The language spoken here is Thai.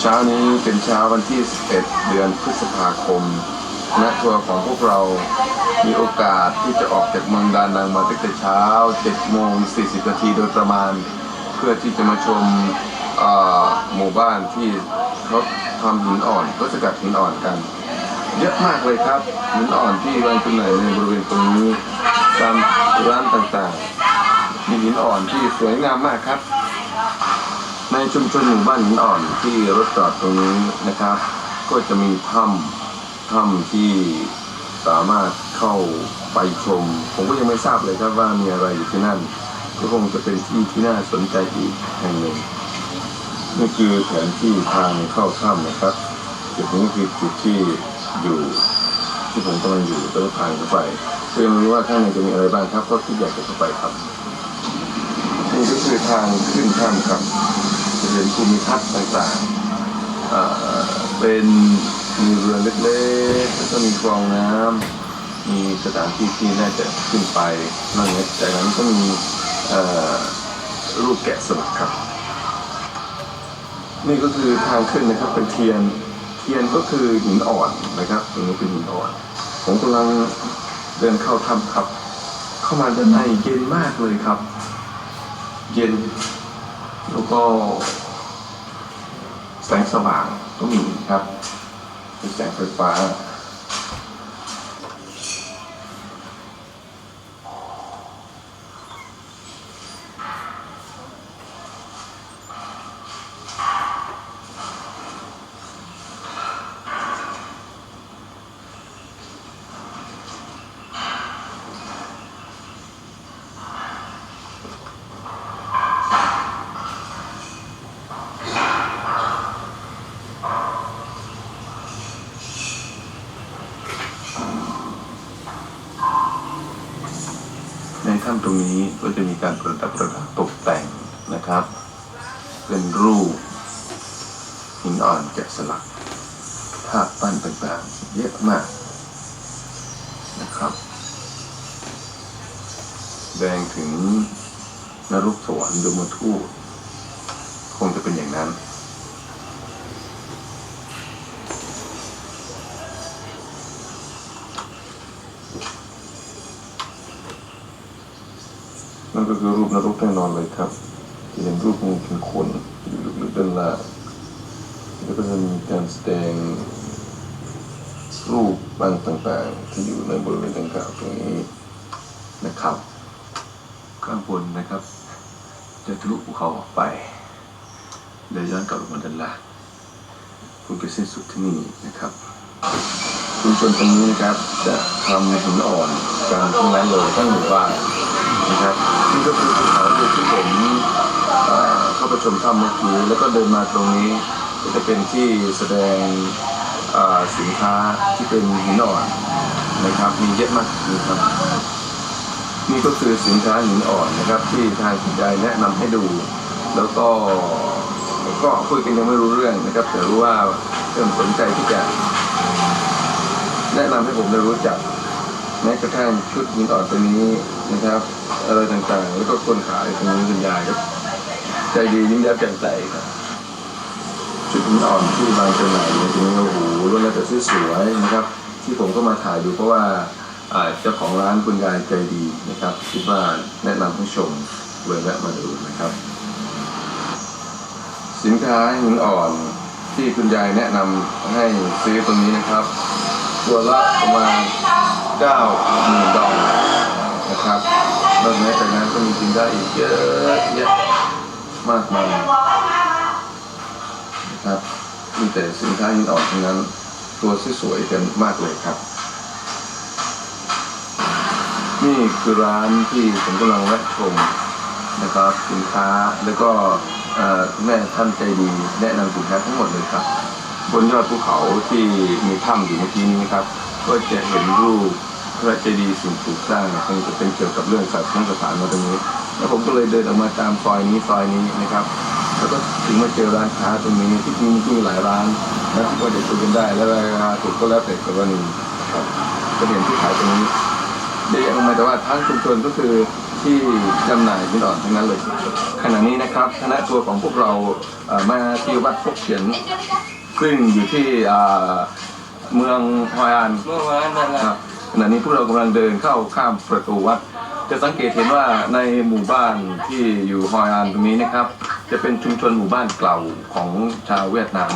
เช้านี้เป็นเช้าวันที่ 11 เดือนพฤษภาคมคณะทัวร์ของพวกเรามีโอกาสที่จะออกจากเมืองดานังมาตั้งแต่เช้า7โมง40นาทีโดยประมาณ เพื่อที่จะมาชมหมู่บ้านที่เขาทำหินอ่อนก็สกัดหินอ่อนกัน เยอะมากเลยครับหินอ่อนที่วางจำหน่ายในบริเวณตรงนี้ตามร้านต่างๆ มีหินอ่อนที่สวยงามมากครับ ในชุมชนหมู่บ้านหินอ่อนที่รถจอดตรงนี้นะครับ ก็จะมีถ้ำถ้ำที่สามารถเข้าไปชม ผมก็ยังไม่ทราบเลยครับว่ามีอะไรอยู่ที่นั่น ก็คงจะเป็นที่ที่น่าสนใจอีกแห่งหนึ่งนี่คือแผนที่ทางเข้าถ้ำนะครับจุดนี้คือจุดที่อยู่ที่ผมกำลังอยู่จะผ่านเข้าไปก็ยังไม่รู้ว่าข้างในจะมีอะไรบ้างครับ ก็คิดอยากจะเข้าไปครับนี่ก็คือทางขึ้นถ้ำครับ จะเห็นภูมิทัศน์ต่างๆเป็นมีเรือเล็กๆแล้วก็มีคลองน้ำมีสถานที่ที่น่าจะขึ้นไปนั่นเองจากนั้นก็มีเอ่อรูปแกะสลักครับ นี่ก็คือทางขึ้นนะครับเป็นเทียนเทียนก็คือหินอ่อนนะครับตรงนี้เป็นหินอ่อน ผมกำลังเดินเข้าถ้ำครับ เข้ามาด้านในเย็นมากเลยครับ เย็น แล้วก็ แสงสว่างก็มีครับเป็นแสงไฟฟ้า ในถ้ำตรงนี้ก็จะมีการประดับประดาตกแต่งนะครับ เป็นรูปหินอ่อนแกะสลักภาพปั้นต่างๆเยอะมากนะครับ แดงถึงนรกสวรรค์ยมทูตคงจะเป็นอย่างนั้น นั่นก็คือรูปนรกแน่นอนเลยครับจะเห็นรูปงูเป็นขนอยู่ลึกๆด้านล่างแล้วก็จะมีการแสดงรูปบางต่างๆ ที่อยู่ในบริเวณดังกล่าวตรงนี้นะครับ ข้างบนนะครับ จะทะลุภูเขาออกไปเดินย้อนกลับลงมาด้านล่างคุณไปสิ้นสุดที่นี่นะครับชุมชนตรงนี้นะครับจะทำหินอ่อนกันทั้งนั้นเลยทั้งหมู่บ้าน นะครับนี่ก็คือภูเขาลูกที่ผมเอ่อเข้าไปชมถ้ำเมื่อกี้แล้วก็เดินมาตรงนี้ก็จะเป็นที่แสดงอ่อสินค้าที่เป็นหินอ่อนนะครับ มีเยอะมากนะครับนี่ก็คือสินค้าหินอ่อนนะครับ ที่ทางคุณยายแนะนำให้ดู แล้วก็ก็คุยกันยังไม่รู้เรื่องนะครับแต่รู้ว่าเริ่มสนใจที่จะแนะนำให้ผมได้รู้จัก แม้กระทั่งชุดหินอ่อนตัวนี้นะครับอะไรต่างๆ แล้วก็คนขายตรงนี้คุณยายครับใจดียิ้มแย้มแจ่มใสครับชุดหินอ่อนที่บางจำหน่ายในตรงๆโอ้โหล้วนแล้วแต่สวยๆนะครับ ที่ผมก็มาถ่ายดูเพราะว่าเจ้าของร้านคุณยายใจดีนะครับคิดว่าแนะนำให้ชมเลยแวะมาดูนะครับ สินค้าหินอ่อนที่คุณยายแนะนำให้ซื้อตรงนี้นะครับ ตัวละประมาณ 9หมื่นดอลนะครับนอกจากนั้นก็มีสินค้าอีกเยอะแยะมากมายนะครับมีแต่สินค้าหินออนทั้งนั้นตัวสวยๆกันมากเลยครับ นี่คือร้านที่ผมกำลังแวะชมนะครับสินค้าแล้วก็แม่ท่านใจดีแนะนำสินค้าทั้งหมดเลยครับ บนยอดภูเขาที่มีถ้ำอยู่เมื่อกี้นี้ครับ ก็จะเห็นรูป พระเจดีย์สิ่งปลูกสร้างคงจะเป็นเกี่ยวกับเรื่องศาสนสถานมาตรงนี้ แล้วผมก็เลยเดินออกมาตามซอยนี้ซอยนี้นะครับ แล้วก็ถึงมาเจอร้านค้าตรงนี้ที่จริงมีหลายร้านนะที่ก็จะคุยกันได้แล้วราคาถูกก็แล้วแต่กรณีครับก็เห็นที่ขายตรงนี้เด็กออกมาแต่ว่าทั้งชุมชนก็คือที่ที่จำหน่ายหินอ่อนทั้งนั้นเลยขณะนี้นะครับคณะทัวร์ของพวกเราเอ่อมาที่วัดพกเขียนซึ่งอยู่ที่อ่าเมืองฮอยอันเมื่อวานนั่นแหละครับ ขณะนี้พวกเรากำลังเดินเข้าข้ามประตูวัด จะสังเกตเห็นว่าในหมู่บ้านที่อยู่ฮอยอันตรงนี้นะครับ จะเป็นชุมชนหมู่บ้านเก่าของชาวเวียดนาม